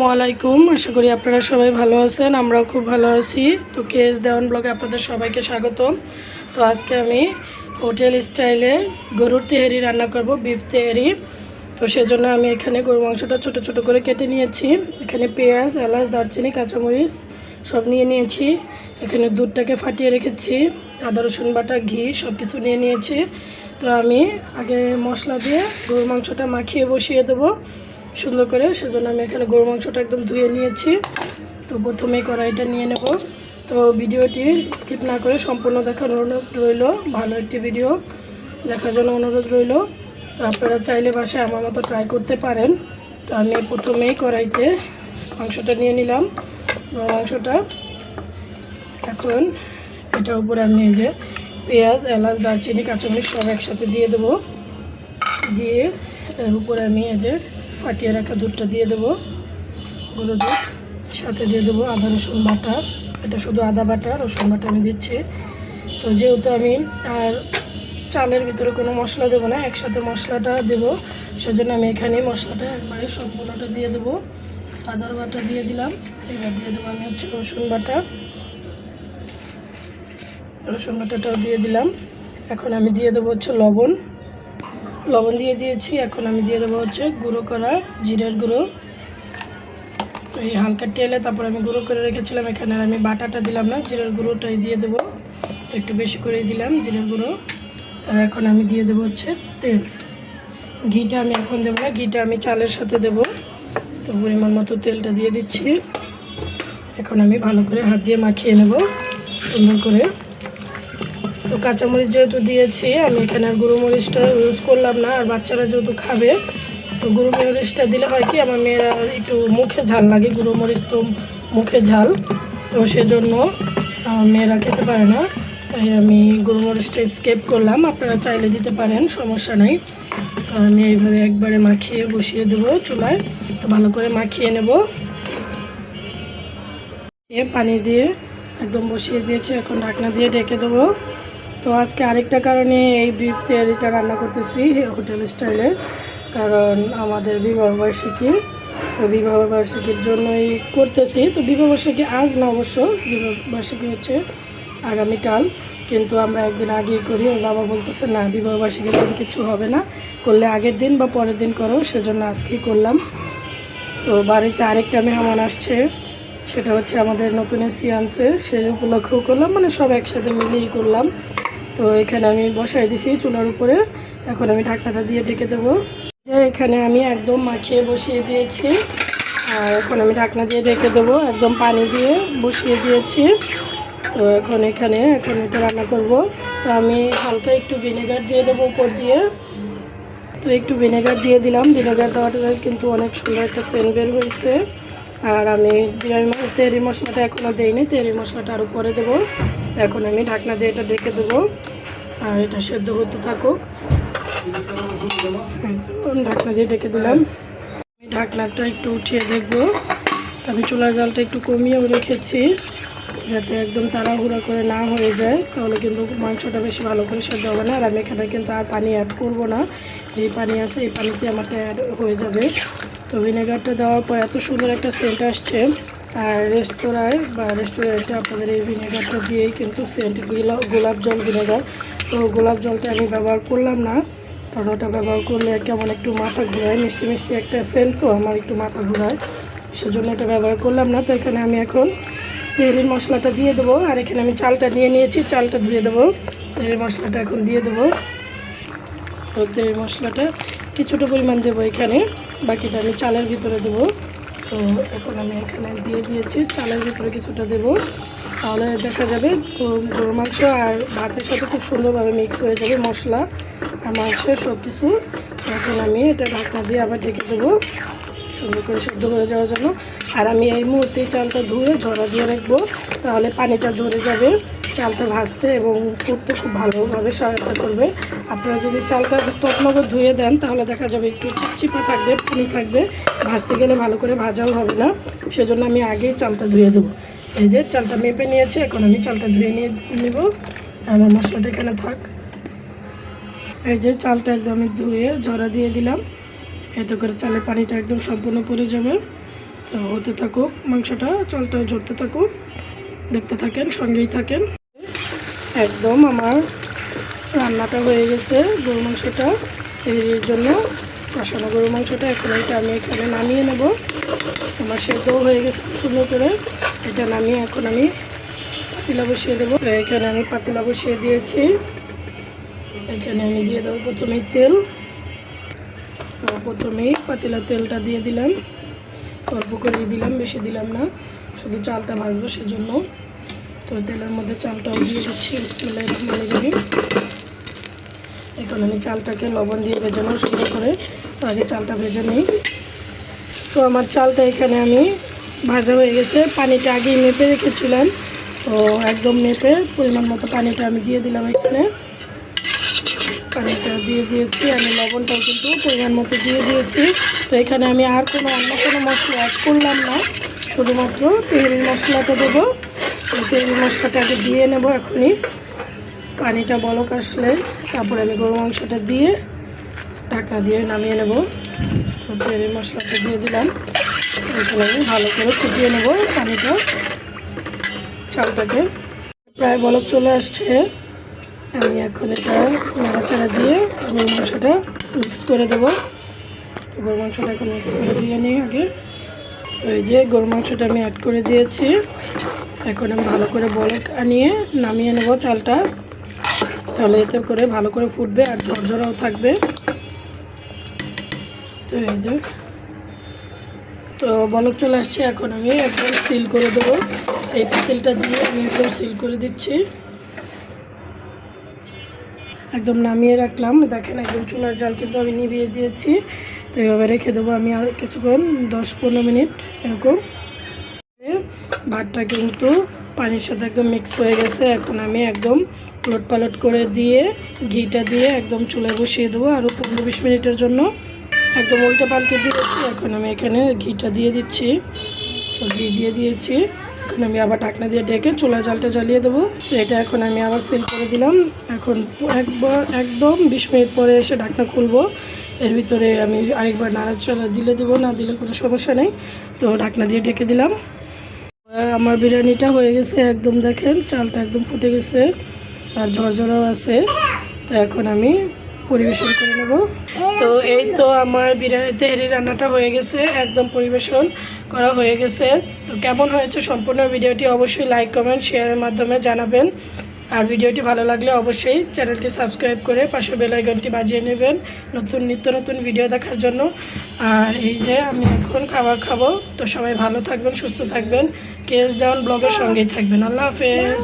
আসসালামাইকুম আশা করি আপনারা সবাই ভালো আছেন, আমরাও খুব ভালো আছি। তো কেএস দেওয়ান ব্লগে আপনাদের সবাইকে স্বাগত তো আজকে আমি হোটেল স্টাইলের গরুর তেহারি রান্না করব, বিফ তেহারি। তো সেজন্য আমি এখানে গরু মাংসটা ছোট ছোট করে কেটে নিয়েছি। এখানে পেঁয়াজ, এলাচ, দারচিনি, কাঁচামরিচ সব নিয়ে নিয়েছি। এখানে দুধটাকে ফাটিয়ে রেখেছি, আদা, রসুন বাটা, ঘি সব কিছু নিয়ে নিয়েছি। তো আমি আগে মশলা দিয়ে গরুর মাংসটা মাখিয়ে বসিয়ে দেবো। সুন্দর করে, সেজন্য আমি এখানে গরু মাংসটা একদম ধুয়ে নিয়েছি। তো প্রথমে কড়াইটা নিয়ে নেব। তো ভিডিওটি স্কিপ না করে সম্পূর্ণ দেখার অনুরোধ রইল। ভালো একটি ভিডিও দেখার জন্য অনুরোধ রইল। তো আপনারা চাইলে বাসায় আমার মতো ট্রাই করতে পারেন। তো আমি প্রথমেই কড়াইতে মাংসটা নিয়ে নিলাম। গরু মাংসটা। এখন এটার উপরে আমি এই যে পেঁয়াজ, এলাচ, দারচিনি, কাঁচামরিচ সব একসাথে দিয়ে দেবো। দিয়ে এর উপরে আমি এই যে ফাটিয়ে রাখা দুধটা দিয়ে দেবো। গুঁড়ো দুধ, সাথে দিয়ে দেবো আদা, রসুন বাটা। এটা শুধু আদা বাটা, রসুন বাটা আমি দিচ্ছি। তো যেহেতু আমি আর চালের ভিতরে কোনো মশলা দেবো না, একসাথে মশলাটা দেবো, সেজন্য আমি এখানে মশলাটা একবারে সম্পূর্ণটা দিয়ে দেবো। আদার বাটা দিয়ে দিলাম, এবার দিয়ে দেবো আমি হচ্ছে রসুন বাটা। রসুন বাটাটাও দিয়ে দিলাম। এখন আমি দিয়ে দেবো হচ্ছে লবণ। লবণ দিয়ে দিয়েছি। এখন আমি দিয়ে দেবো হচ্ছে গুঁড়ো করা জিরের গুঁড়ো। এই হালকা তেলে তারপর আমি গুঁড়ো করে রেখেছিলাম এখানে। আমি বাটাটা দিলাম না, জিরের গুঁড়োটাই দিয়ে দেবো। একটু বেশি করেই দিলাম জিরের গুঁড়ো। তো এখন আমি দিয়ে দেবো হচ্ছে তেল। ঘিটা আমি এখন দেবো না, ঘিটা আমি চালের সাথে দেবো। তো পরিমাণ মতো তেলটা দিয়ে দিচ্ছি। এখন আমি ভালো করে হাত দিয়ে মাখিয়ে নেব, সুন্দর করে। তো কাঁচামরিচ যেহেতু দিয়েছি, আমি এখানে আর গুঁড়ো মরিচটা ইউজ করলাম না, আর বাচ্চারা যেহেতু খাবে, তো গুঁড়ো মরিচটা দিলে হয় কি, আমার মেয়েরা একটু মুখে ঝাল লাগে, গুঁড়ো মরিচ তো মুখে ঝাল, তো সেজন্য মেয়েরা খেতে পারে না, তাই আমি গুঁড়ো মরিচটা স্কেপ করলাম, আপনারা চাইলে দিতে পারেন, সমস্যা নাই, তো আমি এইভাবে একবারে মাখিয়ে বসিয়ে দেবো চুলায়, তো ভালো করে মাখিয়ে নেব। এ পানি দিয়ে একদম বসিয়ে দিয়েছি, এখন ঢাকনা দিয়ে ঢেকে দেবো। তো আজকে আরেকটা কারণে এই বিফ তেয়ারিটা রান্না করতেছি হোটেল স্টাইলের কারণ আমাদের বিবাহবার্ষিকী তো বিবাহবার্ষিকীর জন্যই করতেছি। তো বিবাহবার্ষিকী আজ না অবশ্য বিবাহবার্ষিকী হচ্ছে আগামীকাল। কিন্তু আমরা একদিন আগেই করি, ওর বাবা বলতেছে, না বিবাহবার্ষিকীর দিন কিছু হবে না। করলে আগের দিন বা পরের দিন করো। সেজন্য আজকেই করলাম। তো বাড়িতে আরেকটা মেহমান আসছে। সেটা হচ্ছে আমাদের নতুন এসি সে উপলক্ষেও করলাম মানে সব একসাথে মিলিয়েই করলাম। তো এখানে আমি বসাই দিছি চুলার উপরে, এখন আমি ঢাকনাটা দিয়ে ঢেকে দেবো। এখানে আমি একদম মাখিয়ে বসিয়ে দিয়েছি, আর এখন আমি ঢাকনা দিয়ে ঢেকে দেবো, একদম পানি দিয়ে বসিয়ে দিয়েছি। তো এখন এখানে, এখন এটা রান্না করব। তো আমি হালকা একটু ভিনেগার দিয়ে দেবো উপর দিয়ে। তো একটু ভিনেগার দিয়ে দিলাম, ভিনেগার দেওয়াটা কিন্তু অনেক সুন্দর একটা সেন্ট বের হয়েছে। আর আমি বিরিয়ানি ম- তেরি মশলাটা এখনও দিইনি তেরি মশলাটা আরও পরে দেবো। এখন আমি ঢাকনা দিয়ে এটা ডেকে দেবো। আর এটা সেদ্ধ হতে থাকুক। ঢাকনা দিয়ে ডেকে দিলাম। আমি ঢাকনাটা একটু উঠিয়ে দেখব। আমি চুলার জালটা একটু কমিয়েও রেখেছি, যাতে একদম তাড়াহুড়া করে না হয়ে যায়। তাহলে কিন্তু মাংসটা বেশি ভালো করে সেদ্ধ হবে না। আর আমি এখানে কিন্তু আর পানি অ্যাড করব না। যেই পানি আছে, এই পানিতে আমারটা অ্যাড হয়ে যাবে। তো ভিনেগারটা দেওয়ার পর এত সুন্দর একটা সেন্ট আসছে। আর রেস্তোরাঁয় বা রেস্টুরেন্টে আপনাদের এই ভিনেগারটা দিয়েই কিন্তু সেন্ট গোলাপ জল ভিনেগার তো গোলাপ জলটা আমি ব্যবহার করলাম না। কারণ ওটা ব্যবহার করলে কেমন একটু মাথা ঘোরায়, মিষ্টি মিষ্টি একটা সেন্ট তো আমার একটু মাথা ঘোরায়। সেজন্য এটা ব্যবহার করলাম না। তো এখানে আমি এখন তেলের মশলাটা দিয়ে দেবো। আর এখানে আমি চালটা নিয়ে নিয়েছি, চালটা ধুয়ে দেবো। তেলের মশলাটা এখন দিয়ে দেবো। তো তেলের মশলাটা কিছুটা পরিমাণ দেবো এখানে। বাকিটা আমি চালের ভিতরে দেবো। তো এখন আমি এখানে দিয়ে দিয়েছি, চালের ভিতরে কিছুটা দেবো। তাহলে দেখা যাবে গরু- মাংস আর ভাতের সাথে খুব সুন্দরভাবে মিক্স হয়ে যাবে মশলা আর মাংসের সব কিছু এখন আমি এটা ঢাকনা দিয়ে আবার ঢেকে দেবো। সুন্দর করে সেদ্ধ হয়ে যাওয়ার জন্য। আর আমি এই মুহূর্তেই চালটা ধুয়ে ঝরা দিয়ে রাখব, তাহলে পানিটা ঝরে যাবে। চালটা ভাজতে এবং ফুটতে খুব ভালোভাবে সহায়তা করবে। আপনারা যদি চালটা তৎনগর ধুয়ে দেন, তাহলে দেখা যাবে একটু চিপচিপা থাকবে, পানি থাকবে। ভাজতে গেলে ভালো করে ভাজাও হবে না। সেজন্য আমি আগেই চালটা ধুয়ে দেবো। এই যে চালটা মেপে নিয়েছি, এখন আমি চালটা ধুয়ে নিয়ে নেব। আমার মশলাটা এখানে থাক। এই যে চালটা একদম ধুয়ে ঝরা দিয়ে দিলাম। এতে করে চালের পানিটা একদম সম্পূর্ণ পড়ে যাবে। তো হতে থাকুক মাংসটা, চালটা ঝরতে থাকুক। দেখতে থাকেন, সঙ্গেই থাকেন। একদম আমার রান্নাটা হয়ে গেছে গরু মাংসটা। এর জন্য কষানো গরু মাংসটা এখন এটা আমি এখানে নামিয়ে নেব। আমার সেদ্ধও হয়ে গেছে সুন্দর করে। এটা নামিয়ে এখন আমি পাতিলা বসিয়ে দেবো। এখানে আমি পাতিলা বসিয়ে দিয়েছি। এখানে আমি দিয়ে দেবো প্রথমেই তেল। প্রথমেই পাতিলা তেলটা দিয়ে দিলাম। অল্প করে দিলাম, বেশি দিলাম না। শুধু চালটা ভাজবো সেজন্য। তো তেলের মধ্যে চালটাও দিয়ে দিচ্ছি রহমানির রহিম এখন আমি চালটাকে লবণ দিয়ে ভেজে ভেজানো শুরু করে, আগে চালটা ভেজে নিই। তো আমার চালটা এখানে আমি ভাজা হয়ে গেছে। পানিটা আগেই মেপে রেখেছিলাম, তো একদম মেপে পরিমাণ মতো পানিটা আমি দিয়ে দিলাম এখানে। পানিটা দিয়ে দিয়েছি, আমি লবণটাও কিন্তু পরিমাণ মতো দিয়ে দিয়েছি। তো এখানে আমি আর কোনো অন্য কোনো মশলা অ্যাড করলাম না, শুধুমাত্র তেলের মশলাটা দেবো। তো তেলের মশলাটা আগে দিয়ে নেব এখনই। পানিটা বলক আসলে, তারপরে আমি গরু মাংসটা দিয়ে ঢাকনা দিয়ে নামিয়ে নেব। তো তেলের মশলাটা দিয়ে দিলাম। এখানে আমি ভালো করে ফুটিয়ে নেব পানিটা, চালটাকে। প্রায় বলক চলে আসছে। আমি এখন এটা নাড়াচাড়া দিয়ে গরু মাংসটা মিক্স করে দেবো। গরু মাংসটা এখন মিক্স করে দিয়ে নিই আগে। তো এই যে গরু মাংসটা আমি অ্যাড করে দিয়েছি। এখন আমি ভালো করে বলক আনিয়ে নামিয়ে নেব চালটা। তাহলে এতে করে ভালো করে ফুটবে আর ঝরঝরাও থাকবে। তো এই যে। তো বলক চলে আসছে, এখন আমি একদম সিল করে দেবো। এই পাতিলটা দিয়ে আমি একদম সিল করে দিচ্ছি। একদম নামিয়ে রাখলাম। দেখেন একদম চুলার জাল কিন্তু আমি নিভিয়ে দিয়েছি। তো এভাবে রেখে দেবো আমি কিছুক্ষণ, দশ পনেরো মিনিট এরকম। ভাতটা কিন্তু পানির সাথে একদম মিক্স হয়ে গেছে। এখন আমি একদম লট পালট করে দিয়ে, ঘিটা দিয়ে একদম চুলায় বসিয়ে দেবো। আরও পনেরো বিশ মিনিটের জন্য একদম উল্টে পাল্টে দিয়েছি। এখন আমি এখানে ঘিটা দিয়ে দিচ্ছি। তো ঘি দিয়ে দিয়েছি। এখন আমি আবার ঢাকনা দিয়ে ডেকে চুলা জালটা জ্বালিয়ে দেবো। এটা এখন আমি আবার সিল করে দিলাম। এখন একবার একদম বিশ মিনিট পরে এসে ঢাকনা খুলবো। এর ভিতরে আমি আরেকবার নাড়াচড়া দিলে দেবো। না দিলে কোনো সমস্যা নেই। তো ঢাকনা দিয়ে ডেকে দিলাম। আমার বিরিয়ানিটা হয়ে গেছে একদম দেখেন, চালটা একদম ফুটে গেছে আর ঝরঝরাও আছে। তো এখন আমি পরিবেশন করে নেব। তো এই তো আমার বিরিয়ানি তেহারি রান্নাটা হয়ে গেছে, একদম পরিবেশন করা হয়ে গেছে। তো কেমন হয়েছে সম্পূর্ণ ভিডিওটি অবশ্যই লাইক কমেন্ট শেয়ারের মাধ্যমে জানাবেন। আর ভিডিওটি ভালো লাগলে অবশ্যই চ্যানেলটি সাবস্ক্রাইব করে পাশে বেলাইকনটি বাজিয়ে নেবেন নতুন নিত্য নতুন ভিডিও দেখার জন্য। আর এই যে আমি এখন খাবার খাব, তো সবাই ভালো থাকবেন, সুস্থ থাকবেন। কেস ডাউন ব্লগের সঙ্গেই থাকবেন। আল্লাহ হাফেজ।